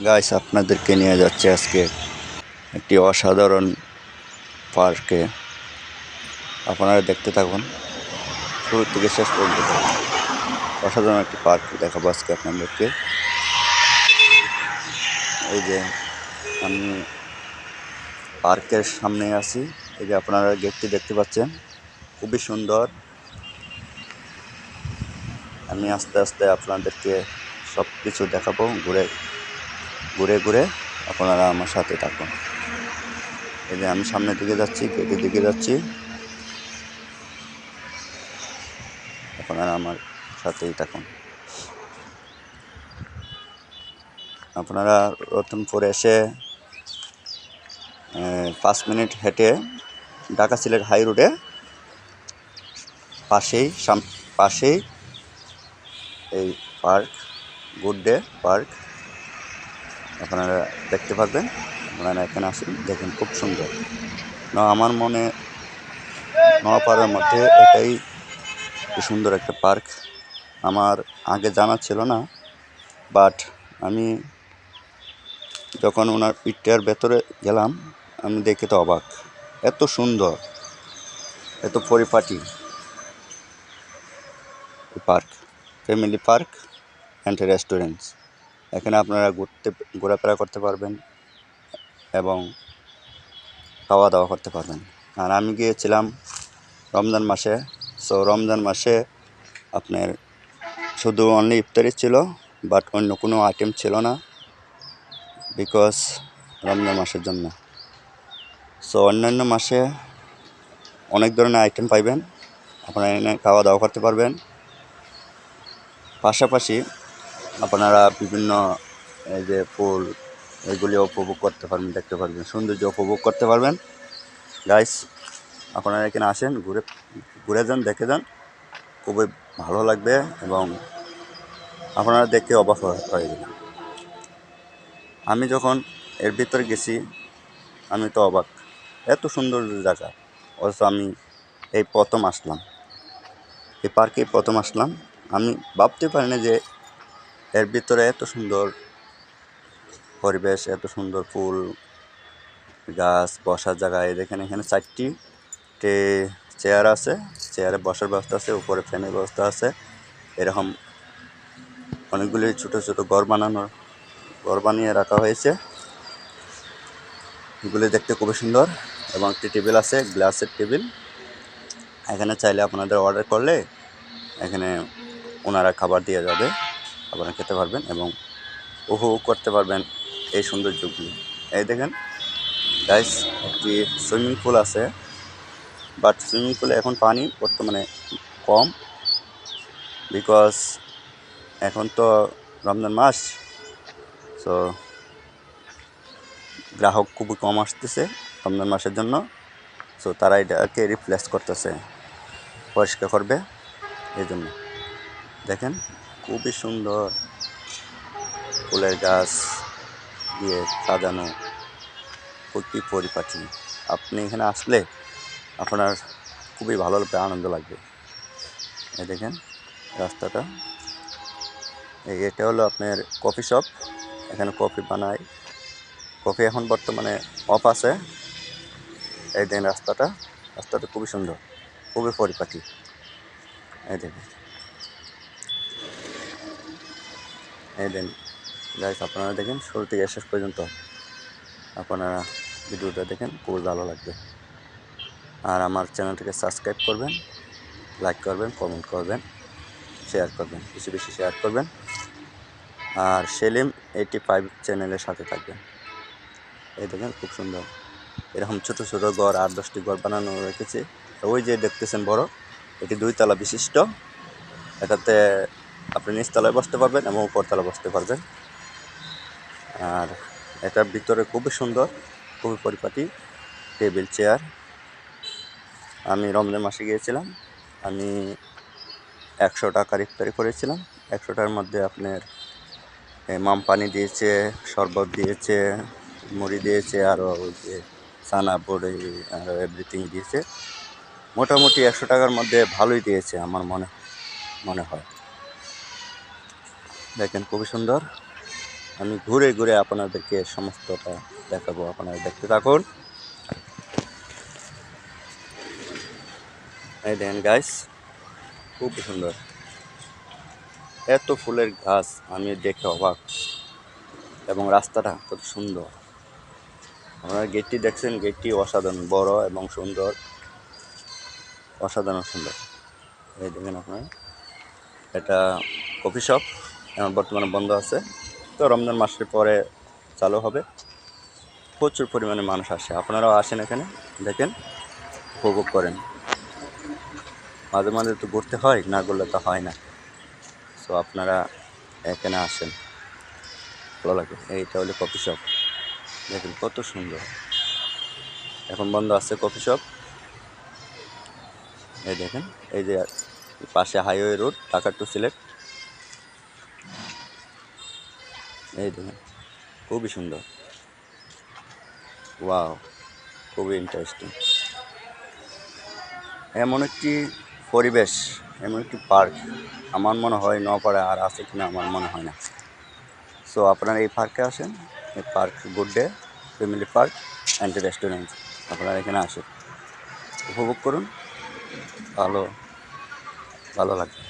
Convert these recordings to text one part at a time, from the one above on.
Guys আপনাদেরকে নিয়ে যাচ্ছে আজকে একটি অসাধারণ পার্কে। আপনারা দেখতে থাকুন। শুরু থেকে শেষ পর্যন্ত অসাধারণ একটি পার্ক দেখাবো আজকে আপনাদেরকে। এই যে আমি পার্কের সামনে আছি। এই যে আপনারা গেটটি দেখতে পাচ্ছেন। খুবই সুন্দর। আমি আস্তে আস্তে আপনাদেরকে সব কিছু দেখাবো, ঘুরে ঘুরে ঘুরে আপনারা আমার সাথে থাকুন। এই যে আমি সামনের দিকে যাচ্ছি, গেটের দিকে যাচ্ছি। আপনারা আমার সাথেই থাকুন। আপনারা রতনপুরে এসে পাঁচ মিনিট হেঁটে ঢাকা সিলেট হাই রোডে পাশেই পাশেই এই পার্ক গুড ডে পার্ক। আপনারা দেখতে পারবেন। আপনারা এখানে আসুন, দেখেন খুব সুন্দর। না, আমার মনে নোয়াপাড়ার মধ্যে এটাই সুন্দর একটা পার্ক। আমার আগে জানা ছিল না, বাট আমি যখন ওনার পিঠটার ভেতরে গেলাম, আমি দেখে তো অবাক। এত সুন্দর, এত পরিপাটি। Park, family park and restaurants. এখানে আপনারা ঘুরতে, ঘোরাফেরা করতে পারবেন এবং খাওয়া দাওয়া করতে পারবেন। আর আমি গিয়েছিলাম রমজান মাসে। সো রমজান মাসে আপনার শুধু অনলি ইফতারি ছিল বাট অন্য কোনো আইটেম ছিল না বিকজ রমজান মাসের জন্য। সো অন্যান্য মাসে অনেক ধরনের আইটেম পাইবেন। আপনারা এনে খাওয়া দাওয়া করতে পারবেন। পাশাপাশি আপনারা বিভিন্ন, এই যে ফুল, এগুলি উপভোগ করতে পারবেন, দেখতে পারবেন, সৌন্দর্য উপভোগ করতে পারবেন। গাইস আপনারা এখানে আসেন, ঘুরে ঘুরে যান, দেখে যান। খুবই ভালো লাগবে এবং আপনারা দেখে অবাক হয়ে- যাবেন। আমি যখন এর ভিতরে গেছি, আমি তো অবাক। এত সুন্দর জায়গা। অথচ আমি এই প্রথম আসলাম। এই পার্কে প্রথম আসলাম। আমি ভাবতে পারি না যে এর ভিতরে এত সুন্দর পরিবেশ, এত সুন্দর ফুল, গাছ, বসার জায়গায় দেখেন এখানে চারটি চেয়ার আছে। চেয়ারে বসার ব্যবস্থা আছে, উপরে ফ্যানের ব্যবস্থা আছে। এরকম অনেকগুলি ছোট ছোট ঘর বানানোর ঘর বানিয়ে রাখা হয়েছে। এগুলি দেখতে খুবই সুন্দর এবং একটি টেবিল আছে, গ্লাসের টেবিল। এখানে চাইলে আপনাদের অর্ডার করলে এখানে ওনারা খাবার দিয়ে যাবে। আপনারা খেতে পারবেন এবং উপভোগ করতে পারবেন এই সৌন্দর্যগুলি। এই দেখেন গাইস একটি সুইমিং পুল আছে বাট সুইমিং পুলে এখন পানি বর্তমানে কম বিকজ এখন তো রমজান মাস সো গ্রাহক খুবই কম আসতেছে রমজান মাসের জন্য সো তারা এটাকে রিপ্লেস করতেছে, পরিষ্কার করবে এই জন্য দেখেন খুবই সুন্দর ফুলের গাছ দিয়ে সাজানো প্রতি পরিপাটি। আপনি এখানে আসলে আপনার খুবই ভালো লাগবে, আনন্দ লাগবে। এই দেখেন রাস্তাটা। এটা হলো আপনার কফি শপ। এখানে কফি বানায়। কফি এখন বর্তমানে অফ আছে। এই দেখেন রাস্তাটা। রাস্তাটা খুবই সুন্দর, খুবই পরিপাটি। এই দেখেন। এই দেন। গাইস আপনারা দেখেন, শুরু থেকে শেষ পর্যন্ত আপনারা ভিডিওটা দেখেন, খুবই ভালো লাগবে। আর আমার চ্যানেলটাকে সাবস্ক্রাইব করবেন লাইক করবেন কমেন্ট করবেন শেয়ার করবেন, বেশি বেশি শেয়ার করবেন। আর সেলিম এইটি ফাইভ চ্যানেলের সাথে থাকবেন। এই দেখেন, খুব সুন্দর। এরকম ছোটো ছোটো ঘর, আট দশটি ঘর বানানো রেখেছে। ওই যে দেখতেছেন বড়, এটি দুইতলা বিশিষ্ট। এটাতে আপনি নিচতলায় বসতে পারবেন এবং উপরতলায় বসতে পারবেন। আর এটার ভিতরে খুবই সুন্দর, খুবই পরিপাটি টেবিল, চেয়ার। আমি রমজান মাসে গিয়েছিলাম, আমি একশো টাকার ইফতারি করেছিলাম। একশোটার মধ্যে আপনার মাম পানি দিয়েছে, শরবত দিয়েছে, মুড়ি দিয়েছে, আরও ওই যে সানা বড়ি, আরও এভরিথিং দিয়েছে। মোটামুটি একশো টাকার মধ্যে ভালোই দিয়েছে আমার মনে মনে হয়। দেখেন, খুবই সুন্দর। আমি ঘুরে ঘুরে আপনাদেরকে সমস্তটা দেখাবো। আপনারা দেখতে থাকুন। এই দেখেন গাইস খুব সুন্দর। এত ফুলের গাছ, আমি দেখে অবাক। এবং রাস্তাটা কত সুন্দর। আপনারা গেটটি দেখছেন, গেটটি অসাধারণ, বড় এবং সুন্দর। অসাধারণ সুন্দর। এই দেখেন আপনারা, এটা কফি শপ বর্তমানে বন্ধ আছে। তো রমজান মাসের পরে চালু হবে। প্রচুর পরিমাণে মানুষ আসে। আপনারাও আসেন এখানে, দেখেন, উপভোগ করেন। মাঝে মাঝে তো ঘুরতে হয়, না ঘুরলে তো হয় না। সো আপনারা এখানে আসেন। ভালো লাগে। এইটা হলো কফি শপ। দেখেন কত সুন্দর। এখন বন্ধ আছে কফি শপ। এই দেখেন, এই যে পাশে highway road, Dhaka to Sylhet. এই দেখেন, খুবই সুন্দর। ওয়াও, খুবই ইন্টারেস্টিং এমন একটি পরিবেশ, এমন একটি পার্ক আমার মনে হয় নপাড়া আর আছে কিনা আমার মনে হয় না। সো আপনারা এই পার্কে আসেন, এই park good day family park and restaurant আপনারা এখানে আসেন, উপভোগ করুন, ভালো ভালো লাগবে।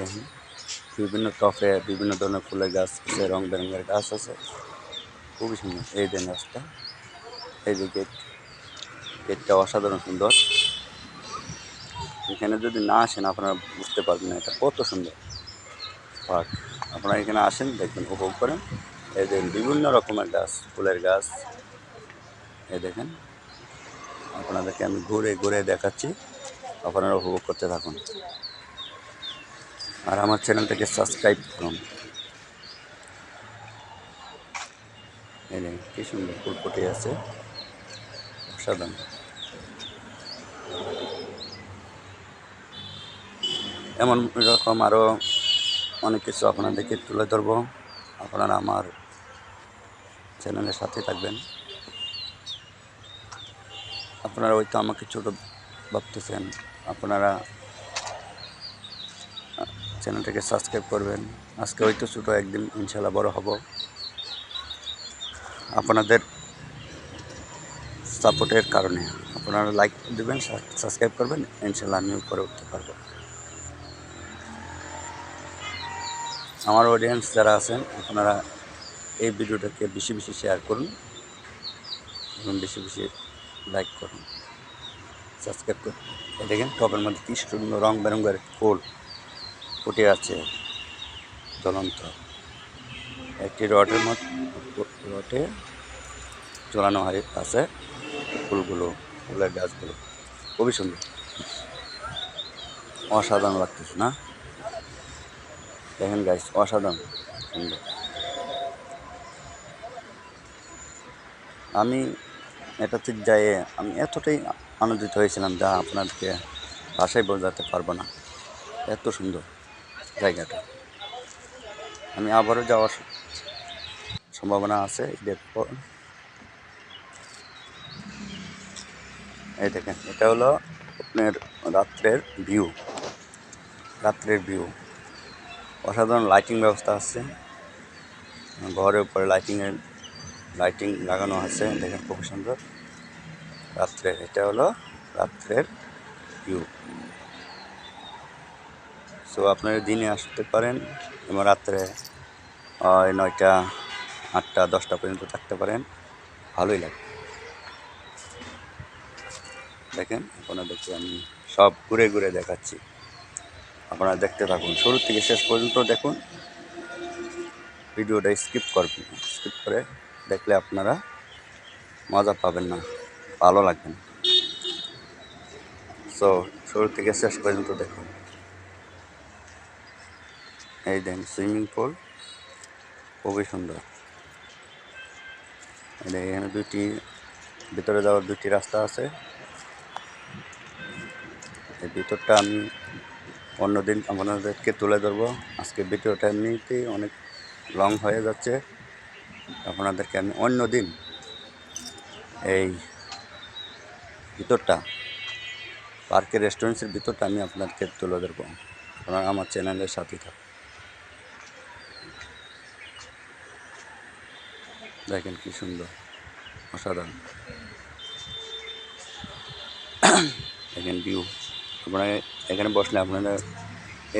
দেখুন। বিভিন্ন টফে বিভিন্ন ধরনের ফুলের গাছ আছে, রং বেরঙের গাছ আছে। খুবই সুন্দর। এই দেন রাস্তা এই যে গেট গেটটা অসাধারণ সুন্দর। এখানে যদি না আসেন, আপনারা বুঝতে পারবেন না এটা কত সুন্দর পার্ক। আপনারা এখানে আসেন, দেখবেন, উপভোগ করেন। এই দেখেন বিভিন্ন রকমের গাছ, ফুলের গাছ। এই দেখেন, আপনাদেরকে আমি ঘুরে ঘুরে দেখাচ্ছি। আপনারা উপভোগ করতে থাকুন। আর আমার চ্যানেলটাকে সাবস্ক্রাইব করুন। কি সুন্দর ফুল ফুটে আছে। অসাধারণ। এমন রকম আরও অনেক কিছু আপনাদেরকে তুলে ধরবো। আপনারা আমার চ্যানেলের সাথে থাকবেন। আপনারা হয়তো আমাকে ছোটো ভাবতেছেন। আপনারা চ্যানেলটাকে সাবস্ক্রাইব করবেন। আজকে হয়তো ছোটো একদিন ইনশাল্লাহ বড় হব। আপনাদের সাপোর্টের কারণে আপনারা লাইক দেবেন সাবস্ক্রাইব করবেন ইনশাল্লাহ আমি উপরে উঠতে পারব। আমার অডিয়েন্স যারা আছেন, আপনারা এই ভিডিওটাকে বেশি বেশি শেয়ার করুন এবং বেশি বেশি লাইক করুন। সাবস্ক্রাইব করুন। দেখেন, টপের মধ্যে কি সুন্দর রং বেরঙের ফুল ফুটে আছে জ্বলন্ত। একটি রডের রডে ঝোলানো হয় আছে ফুলগুলো, ফুলের গাছগুলো। খুবই সুন্দর। অসাধারণ লাগতেছে, না? দেখেন গাছ অসাধারণ। সুন্দর। আমি এটাতে যাই আমি এতটাই আনন্দিত হয়েছিলাম যা আপনাদেরকে ভাষায় বোঝাতে পারব না। এত সুন্দর। জায়গাটা। আমি আবারও যাওয়ার সম্ভাবনা আছে দেখব এই দেখেন, এটা হলো আপনার রাত্রের ভিউ রাত্রের ভিউ অসাধারণ লাইটিং ব্যবস্থা আছে। ঘরের উপরে লাইটিংয়ের লাইটিং লাগানো আছে, দেখেন খুব সুন্দর। রাত্রের, এটা হলো রাত্রের ভিউ সো আপনারা দিনে আসতে পারেন এবং রাত্রে নয়টা, আটটা, দশটা পর্যন্ত থাকতে পারেন। ভালোই লাগে। দেখেন, আপনাদেরকে আমি সব ঘুরে ঘুরে দেখাচ্ছি। আপনারা দেখতে থাকুন। শুরু থেকে শেষ পর্যন্ত দেখুন। ভিডিওটা স্কিপ করবেন স্কিপ করে দেখলে আপনারা মজা পাবেন না। ভালো লাগবে না। সো শুরু থেকে শেষ পর্যন্ত দেখুন। এই দেন সুইমিং পুল খুবই সুন্দর। এখানে দুইটি, ভিতরে যাওয়ার দুইটি রাস্তা আছে। এই ভিতরটা আমি অন্যদিন আপনাদেরকে তুলে ধরবো। আজকে ভিডিওটা এমনিতেই অনেক লং হয়ে যাচ্ছে। আপনাদেরকে আমি অন্য দিন এই ভিতরটা, পার্কের রেস্টুরেন্টসের ভিতরটা আমি আপনাদেরকে তুলে ধরবো। আপনারা আমার চ্যানেলের সাথে থাকুন। দেখেন কি সুন্দর, অসাধারণ। দেখেন ভিউ আপনারা এখানে বসলে আপনারা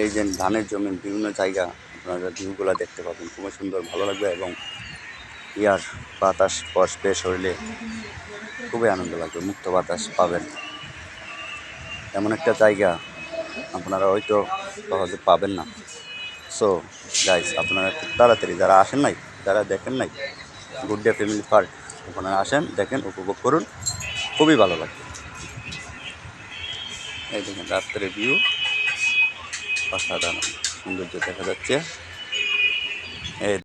এই যে ধানের জমির বিভিন্ন জায়গা আপনারা ভিউগুলো দেখতে পাবেন। খুবই সুন্দর, ভালো লাগবে এবং ইয়ার বাতাস বসবে শরীরে। খুবই আনন্দ লাগবে, মুক্ত বাতাস পাবেন। এমন একটা জায়গা আপনারা হয়তো সহজে পাবেন না। সো গাইস আপনারা খুব তাড়াতাড়ি, যারা আসেন নাই, যারা দেখেন নাই গুড ডে ফ্যামিলি পার্ক ওখানে আসেন, দেখেন, উপভোগ করুন। খুবই ভালো লাগবে। এই দেখেন রাত্রে ভিউ অসাধারণ। সৌন্দর্য দেখা যাচ্ছে।